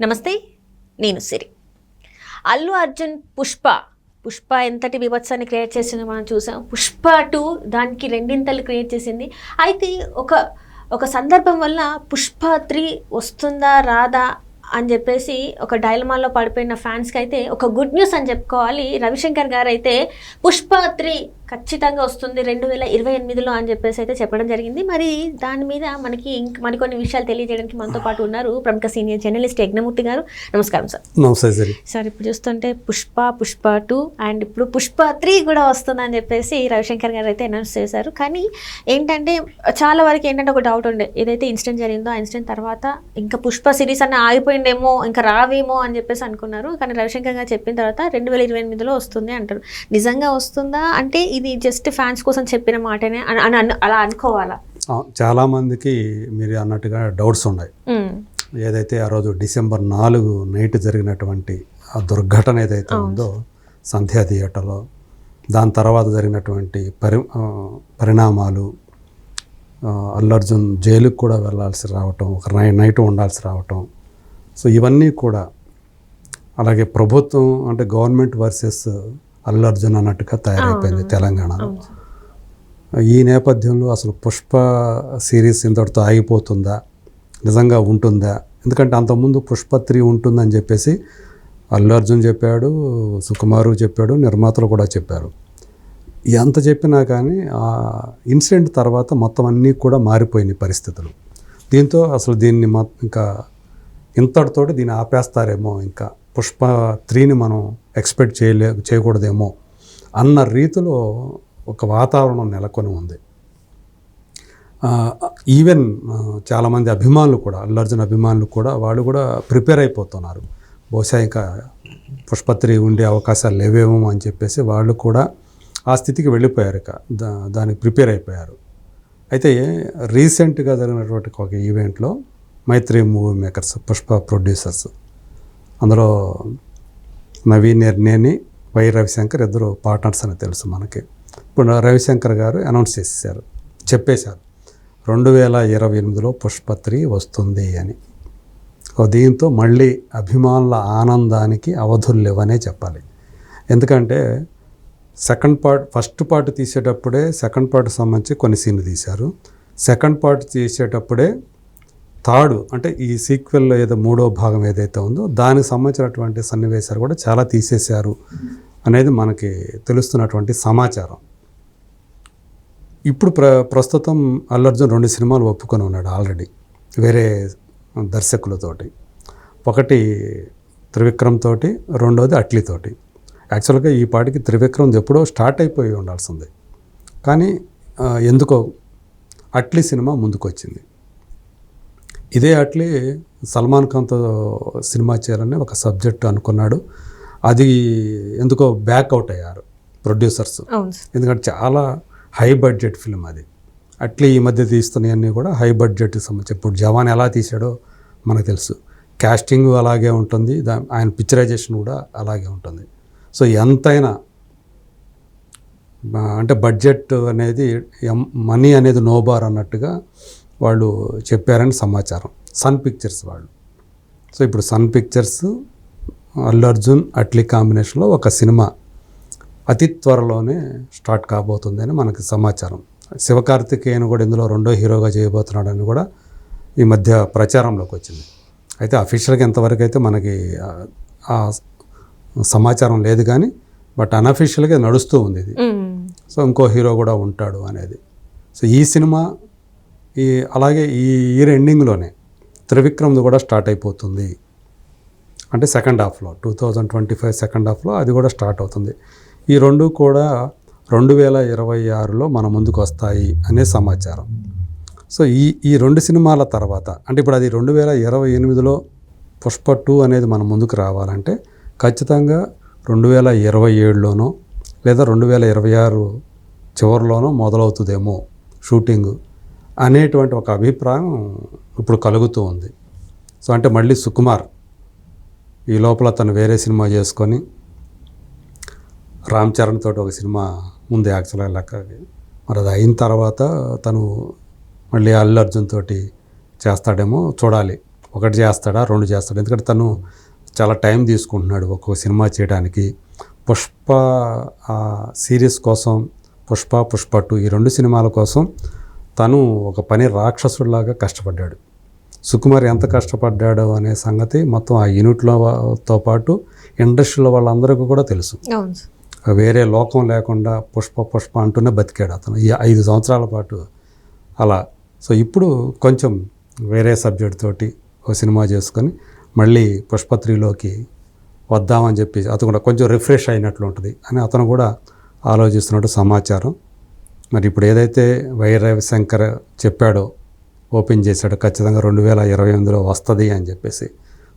నమస్తే నేను సిరి. అల్లు అర్జున్ పుష్ప పుష్ప ఎంతటి విభత్సాన్ని క్రియేట్ చేసిందో మనం చూసాం. పుష్ప టూ దానికి రెండింతలు క్రియేట్ చేసింది. అయితే ఒక ఒక సందర్భం వల్ల పుష్ప త్రీ వస్తుందా రాదా అని చెప్పేసి ఒక డైలమాలో పడిపోయిన ఫ్యాన్స్కి అయితే ఒక గుడ్ న్యూస్ అని చెప్పుకోవాలి. రవిశంకర్ గారు అయితే పుష్ప త్రీ ఖచ్చితంగా వస్తుంది రెండు వేల ఇరవై ఎనిమిదిలో అని చెప్పేసి అయితే చెప్పడం జరిగింది. మరి దాని మీద మనకి ఇంక మరికొన్ని విషయాలు తెలియజేయడానికి మనతో పాటు ఉన్నారు ప్రముఖ సీనియర్ జర్నలిస్ట్ యజ్ఞమూర్తి గారు. నమస్కారం సార్. నమస్తే సరి. సార్ ఇప్పుడు చూస్తుంటే పుష్ప పుష్ప టూ అండ్ ఇప్పుడు పుష్ప త్రీ కూడా వస్తుందని చెప్పేసి రవిశంకర్ గారు అయితే అనౌన్స్ చేశారు. కానీ ఏంటంటే చాలా వరకు ఏంటంటే ఒక డౌట్ ఉండే. ఏదైతే ఇన్సిడెంట్ జరిగిందో ఆ ఇన్సిడెంట్ తర్వాత ఇంకా పుష్ప సిరీస్ అన్న ఆగిపోయిందేమో ఇంకా రావేమో అని చెప్పేసి అనుకున్నారు. కానీ రవిశంకర్ గారు చెప్పిన తర్వాత రెండు వేల ఇరవై ఎనిమిదిలో వస్తుంది అంటారు. నిజంగా వస్తుందా? అంటే ఇది జస్ట్ ఫ్యాన్స్ కోసం చెప్పిన మాటనే అని అలా అనుకోవాలా? ఆ, చాలామందికి మీరు అన్నట్టుగా డౌట్స్ ఉన్నాయి. ఏదైతే ఆ రోజు డిసెంబర్ నాలుగు నైట్ జరిగినటువంటి ఆ దుర్ఘటన ఏదైతే ఉందో సంధ్యా థియేటర్లో దాని తర్వాత జరిగినటువంటి పరి పరిణామాలు ఆ, అల్లు అర్జున్ జైలుకు కూడా వెళ్ళాల్సి రావటం ఒక నై నైట్ ఉండాల్సి రావటం. సో ఇవన్నీ కూడా అలాగే ప్రభుత్వం అంటే గవర్నమెంట్ వర్సెస్ అల్లు అర్జున్ అన్నట్టుగా తయారైపోయింది తెలంగాణలో. ఈ నేపథ్యంలో అసలు పుష్ప సిరీస్ ఇంతటితో ఆగిపోతుందా? నిజంగా ఉంటుందా? ఎందుకంటే అంతకుముందు పుష్ప త్రీ ఉంటుందని చెప్పేసి అల్లు అర్జున్ చెప్పాడు సుకుమారు చెప్పాడు నిర్మాతలు కూడా చెప్పారు. ఎంత చెప్పినా కానీ ఆ ఇన్సిడెంట్ తర్వాత మొత్తం అన్నీ కూడా మారిపోయినాయి పరిస్థితులు. దీంతో అసలు దీన్ని ఇంకా ఇంతటితోటి దీన్ని ఆపేస్తారేమో ఇంకా. పుష్ప త్రీని మనం ఎక్స్పెక్ట్ చేయలే చేయకూడదేమో అన్న రీతిలో ఒక వాతావరణం నెలకొని ఉంది. ఈవెన్ చాలామంది అభిమానులు కూడా అల్లర్జున్ అభిమానులు కూడా వాళ్ళు కూడా ప్రిపేర్ అయిపోతున్నారు. బహుశా ఇంకా పుష్పత్రి ఉండే అవకాశాలు లేవేమో అని చెప్పేసి వాళ్ళు కూడా ఆ స్థితికి వెళ్ళిపోయారు ఇక. దా దానికి ప్రిపేర్ అయిపోయారు. అయితే రీసెంట్గా జరిగినటువంటి ఒక ఈవెంట్లో Mythri movie makers Pushpa producers అందులో నవీన్ ఎర్నేని వై రవిశంకర్ ఇద్దరు పార్ట్నర్స్ అని తెలుసు మనకి. ఇప్పుడు రవిశంకర్ గారు అనౌన్స్ చేసేసారు చెప్పేశారు. రెండు వేల ఇరవై ఎనిమిదిలో పుష్పత్రి వస్తుంది అని. దీంతో మళ్ళీ అభిమానుల ఆనందానికి అవధులు లేవనే చెప్పాలి. ఎందుకంటే సెకండ్ పార్ట్ ఫస్ట్ పార్ట్ తీసేటప్పుడే సెకండ్ పార్ట్ సంబంధించి కొన్ని సీన్లు తీశారు. సెకండ్ పార్ట్ తీసేటప్పుడే థర్డ్ అంటే ఈ సీక్వెల్లో ఏదో మూడో భాగం ఏదైతే ఉందో దానికి సంబంధించినటువంటి సన్నివేశాలు కూడా చాలా తీసేశారు అనేది మనకి తెలుస్తున్నటువంటి సమాచారం. ఇప్పుడు ప్ర ప్రస్తుతం అల్లు అర్జున్ రెండు సినిమాలు ఒప్పుకొని ఉన్నాడు ఆల్రెడీ వేరే దర్శకులతోటి. ఒకటి త్రివిక్రమ్ తోటి రెండోది అట్లీతోటి యాక్చువల్గా ఈ పాటికి త్రివిక్రమ్ ఎప్పుడో స్టార్ట్ అయిపోయి ఉండాల్సింది. కానీ ఎందుకో అట్లీ సినిమా ముందుకొచ్చింది. ఇదే అట్లీ సల్మాన్ ఖాన్తో సినిమా చేయాలని ఒక సబ్జెక్ట్ అనుకున్నాడు. అది ఎందుకో బ్యాక్అవుట్ అయ్యారు ప్రొడ్యూసర్స్. ఎందుకంటే చాలా హై బడ్జెట్ ఫిల్మ్ అది. అట్లీ ఈ మధ్య తీస్తున్నవన్నీ కూడా హై బడ్జెట్కి సంబంధించి. ఇప్పుడు జవాన్ ఎలా తీసాడో మనకు తెలుసు. కాస్టింగ్ అలాగే ఉంటుంది. దా ఆయన పిక్చరైజేషన్ కూడా అలాగే ఉంటుంది. సో ఎంతైనా అంటే బడ్జెట్ అనేది ఎం- మనీ అనేది నోబార్ అన్నట్టుగా వాళ్ళు చెప్పారని సమాచారం. సన్ పిక్చర్స్ వాళ్ళు. సో ఇప్పుడు సన్ పిక్చర్స్ అల్లు అర్జున్ అట్లీ కాంబినేషన్లో ఒక సినిమా అతి త్వరలోనే స్టార్ట్ కాబోతుంది అని మనకి సమాచారం. శివకార్తికేయన్ కూడా ఇందులో రెండో హీరోగా చేయబోతున్నాడని కూడా ఈ మధ్య ప్రచారంలోకి వచ్చింది. అయితే అఫీషియల్గా ఎంతవరకు అయితే మనకి సమాచారం లేదు కానీ బట్ అన్అఫీషియల్గా నడుస్తూ ఉంది ఇది. సో ఇంకో హీరో కూడా ఉంటాడు అనేది. సో ఈ సినిమా ఈ అలాగే ఈ ఇయర్ ఎండింగ్లోనే త్రివిక్రమ్ది కూడా స్టార్ట్ అయిపోతుంది. అంటే సెకండ్ హాఫ్లో two thousand twenty five second హాఫ్లో అది కూడా స్టార్ట్ అవుతుంది. ఈ రెండు కూడా రెండు వేల ఇరవై ఆరులో మన ముందుకు వస్తాయి అనే సమాచారం. సో ఈ ఈ రెండు సినిమాల తర్వాత అంటే ఇప్పుడు అది రెండు వేల ఇరవై ఎనిమిదిలో పుష్ప టూ అనేది మన ముందుకు రావాలంటే ఖచ్చితంగా రెండు వేల ఇరవై ఏడులోనో లేదా రెండు వేల ఇరవై ఆరు చివరిలోనో మొదలవుతుందేమో షూటింగ్. అనేటువంటి ఒక అభిప్రాయం ఇప్పుడు కలుగుతూ ఉంది. సో అంటే మళ్ళీ సుకుమార్ ఈ లోపల తను వేరే సినిమా చేసుకొని రామ్ చరణ్ తోటి ఒక సినిమా ఉంది యాక్చువల్గా లెక్క మరి అది అయిన తర్వాత తను మళ్ళీ అల్లు అర్జున్ తోటి చేస్తాడేమో చూడాలి. ఒకటి చేస్తాడా రెండు చేస్తాడా? ఎందుకంటే తను చాలా టైం తీసుకుంటున్నాడు ఒక్కొక్క సినిమా చేయడానికి. పుష్ప సిరీస్ కోసం పుష్ప పుష్ప టూ ఈ రెండు సినిమాల కోసం తను ఒక పని రాక్షసుడిలాగా కష్టపడ్డాడు. సుకుమార్ ఎంత కష్టపడ్డాడు అనే సంగతి మొత్తం ఆ యూనిట్లో తో పాటు ఇండస్ట్రీలో వాళ్ళందరికీ కూడా తెలుసు. వేరే లోకం లేకుండా పుష్ప పుష్ప అంటూనే బతికాడు అతను. ఈ ఐదు సంవత్సరాల పాటు అలా. సో ఇప్పుడు కొంచెం వేరే సబ్జెక్ట్ తోటి ఒక సినిమా చేసుకొని మళ్ళీ పుష్ప త్రీలోకి వద్దామని చెప్పి అతను కూడా కొంచెం రిఫ్రెష్ అయినట్లు ఉంటుంది అని అతను కూడా ఆలోచిస్తున్నట్టు సమాచారం. మరి ఇప్పుడు ఏదైతే వై రవిశంకర్ చెప్పాడో ఓపెన్ చేశాడో ఖచ్చితంగా రెండు వేల ఇరవై ఎనిమిదిలో వస్తుంది అని చెప్పేసి.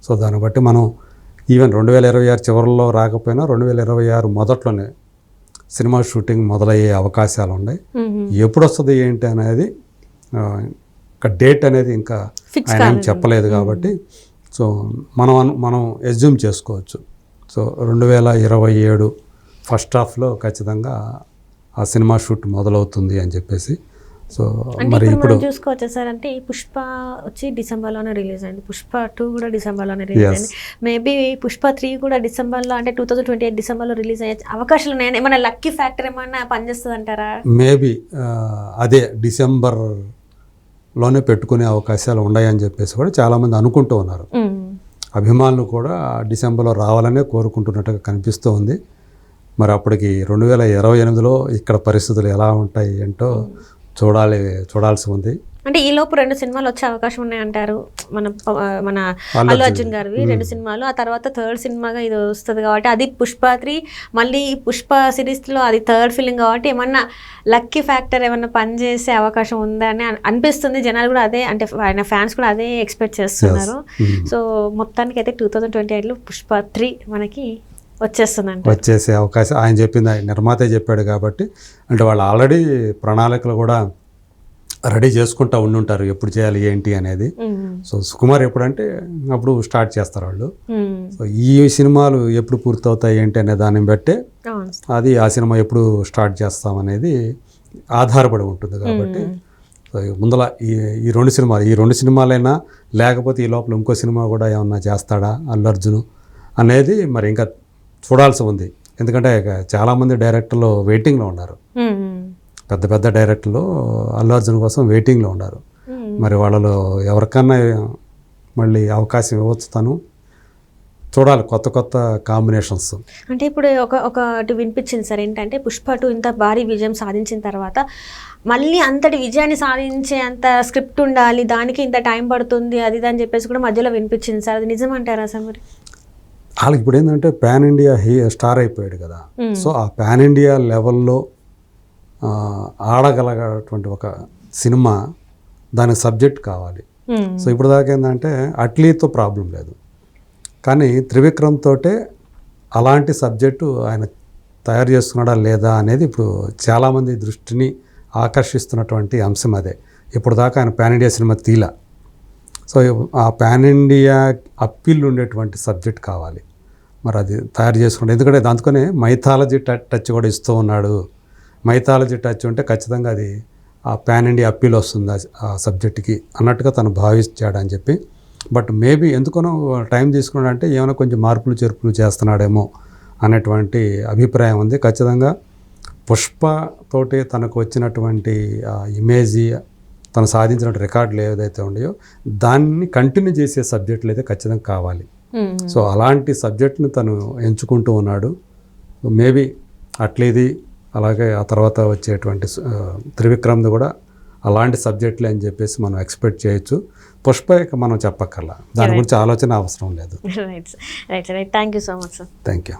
సో దాన్ని బట్టి మనం ఈవెన్ రెండు వేల ఇరవై ఆరు చివరిలో రాకపోయినా రెండు వేల ఇరవై ఆరు మొదట్లోనే సినిమా షూటింగ్ మొదలయ్యే అవకాశాలు ఉన్నాయి. ఎప్పుడు వస్తుంది ఏంటి అనేది ఇంకా డేట్ అనేది ఇంకా ఆయన ఏం చెప్పలేదు కాబట్టి సో మనం మనం ఎజ్యూమ్ చేసుకోవచ్చు. సో రెండు వేల ఇరవై ఏడు ఫస్ట్ హాఫ్లో ఖచ్చితంగా ఆ సినిమా షూట్ మొదలవుతుంది అని చెప్పేసి. సో మరి ఇప్పుడు చూసుకోవచ్చు సార్? అంటే ఈ పుష్ప వచ్చి డిసెంబర్లోనే రిలీజ్ అయింది. పుష్ప టూ కూడా డిసెంబర్లోనే రిలీజ్. అయింది. మేబీ పుష్ప త్రీ కూడా డిసెంబర్లో అంటే టూ థౌసండ్ ట్వంటీ ఎయిట్ డిసెంబర్లో రిలీజ్ అయ్యే అవకాశాలు ఉన్నాయి? ఏమైనా లక్కీ ఫ్యాక్టర్ ఏమన్నా పనిచేస్తుంది అంటారా మేబీ అదే డిసెంబర్లోనే పెట్టుకునే అవకాశాలు ఉన్నాయని చెప్పేసి కూడా చాలామంది అనుకుంటూ ఉన్నారు. అభిమానులు కూడా డిసెంబర్లో రావాలనే కోరుకుంటున్నట్టుగా కనిపిస్తూ ఉంది. మరి అప్పటికి రెండు వేల ఇరవై ఎనిమిదిలో ఇక్కడ పరిస్థితులు ఎలా ఉంటాయి ఏంటో చూడాలి చూడాల్సి ఉంది. అంటే ఈ లోపు రెండు సినిమాలు వచ్చే అవకాశం ఉన్నాయి అంటారు మన మన అల్లు అర్జున్. గారివి రెండు సినిమాలు. ఆ తర్వాత థర్డ్ సినిమాగా ఇది వస్తుంది కాబట్టి అది పుష్ప త్రీ మళ్ళీ పుష్ప సిరీస్లో అది థర్డ్ ఫిలిం కాబట్టి ఏమన్నా లక్కీ ఫ్యాక్టర్ ఏమన్నా పనిచేసే అవకాశం ఉందా అని అన్- అనిపిస్తుంది. జనాలు కూడా అదే అంటే ఆయన ఫ్యాన్స్ కూడా అదే ఎక్స్పెక్ట్ చేస్తున్నారు. సో మొత్తానికి అయితే టూ థౌజండ్ ట్వంటీ ఎయిట్లో పుష్ప త్రీ మనకి వచ్చేస్తుందంట వచ్చేసే అవకాశం ఆయన చెప్పింది ఆయన నిర్మాతే చెప్పాడు కాబట్టి అంటే వాళ్ళు ఆల్రెడీ ప్రణాళికలు కూడా రెడీ చేసుకుంటా ఉండుంటారు ఎప్పుడు చేయాలి ఏంటి అనేది. సో సుకుమార్ ఎప్పుడంటే అప్పుడు స్టార్ట్ చేస్తారు వాళ్ళు. సో ఈ సినిమాలు ఎప్పుడు పూర్తవుతాయి ఏంటి అనే దాన్ని బట్టే అది ఆ సినిమా ఎప్పుడు స్టార్ట్ చేస్తాం అనేది ఆధారపడి ఉంటుంది కాబట్టి. ముందల ఈ ఈ రెండు సినిమాలు ఈ రెండు సినిమాలైనా లేకపోతే ఈ లోపల ఇంకో సినిమా కూడా ఏమన్నా చేస్తాడా అల్లు అర్జున్ అనేది మరి ఇంకా చూడాల్సి ఉంది. ఎందుకంటే చాలామంది డైరెక్టర్లు వెయిటింగ్లో ఉన్నారు. పెద్ద పెద్ద డైరెక్టర్లు అల్లు అర్జున్ కోసం వెయిటింగ్లో ఉన్నారు. మరి వాళ్ళలో ఎవరికన్నా మళ్ళీ అవకాశం ఇవ్వచ్చు తను. చూడాలి కొత్త కొత్త కాంబినేషన్స్. అంటే ఇప్పుడు ఒక ఒకటి వినిపించింది సార్ ఏంటంటే పుష్ప టూ ఇంత భారీ విజయం సాధించిన తర్వాత మళ్ళీ అంతటి విజయాన్ని సాధించే అంత స్క్రిప్ట్ ఉండాలి దానికి ఇంత టైం పడుతుంది అది అని చెప్పేసి కూడా మధ్యలో వినిపించింది సార్. అది నిజం అంటారా సార్ మరి? వాళ్ళకి ఇప్పుడు ఏంటంటే పాన్ ఇండియా హీ స్టార్ అయిపోయాడు కదా. Hmm. సో ఆ పాన్ ఇండియా లెవెల్లో ఆడగలగటువంటి ఒక సినిమా దానికి సబ్జెక్ట్ కావాలి. సో ఇప్పుడు దాకా ఏంటంటే అట్లీతో ప్రాబ్లం లేదు. కానీ త్రివిక్రమ్ తోటే అలాంటి సబ్జెక్టు ఆయన తయారు చేస్తున్నాడా లేదా అనేది ఇప్పుడు చాలామంది దృష్టిని ఆకర్షిస్తున్నటువంటి అంశం అదే. ఇప్పుడు దాకా ఆయన పాన్ ఇండియా సినిమా తీల. సో ఆ పాన్ ఇండియా అప్పీల్ ఉండేటువంటి సబ్జెక్ట్ కావాలి. మరి అది తయారు చేసుకుంటే ఎందుకంటే దాంతోనే మైథాలజీ టచ్ కూడా ఇస్తూ ఉన్నాడు. మైథాలజీ టచ్ ఉంటే ఖచ్చితంగా అది ఆ పాన్ ఇండియా అప్పీల్ వస్తుంది ఆ- సబ్జెక్ట్కి అన్నట్టుగా తను భావించాడని అని చెప్పి. బట్ మేబీ ఎందుకనో టైం తీసుకున్నాడంటే ఏమైనా కొంచెం మార్పులు చేర్పులు చేస్తున్నాడేమో అనేటువంటి అభిప్రాయం ఉంది. ఖచ్చితంగా పుష్ప తోటి తనకు వచ్చినటువంటి ఆ ఇమేజ్ తను సాధించిన రికార్డులు ఏదైతే ఉన్నాయో దాన్ని కంటిన్యూ చేసే సబ్జెక్టులు అయితే ఖచ్చితంగా కావాలి. సో అలాంటి సబ్జెక్ట్ని తను ఎంచుకుంటూ ఉన్నాడు. మేబీ అట్లేది అలాగే ఆ తర్వాత వచ్చేటువంటి త్రివిక్రమ్ది కూడా అలాంటి సబ్జెక్టులే అని చెప్పేసి మనం ఎక్స్పెక్ట్ చేయొచ్చు. పుష్ప ఇక మనం చెప్పక్కర్లా. దాని గురించి ఆలోచన అవసరం లేదు. Right right thank you so much sir thank you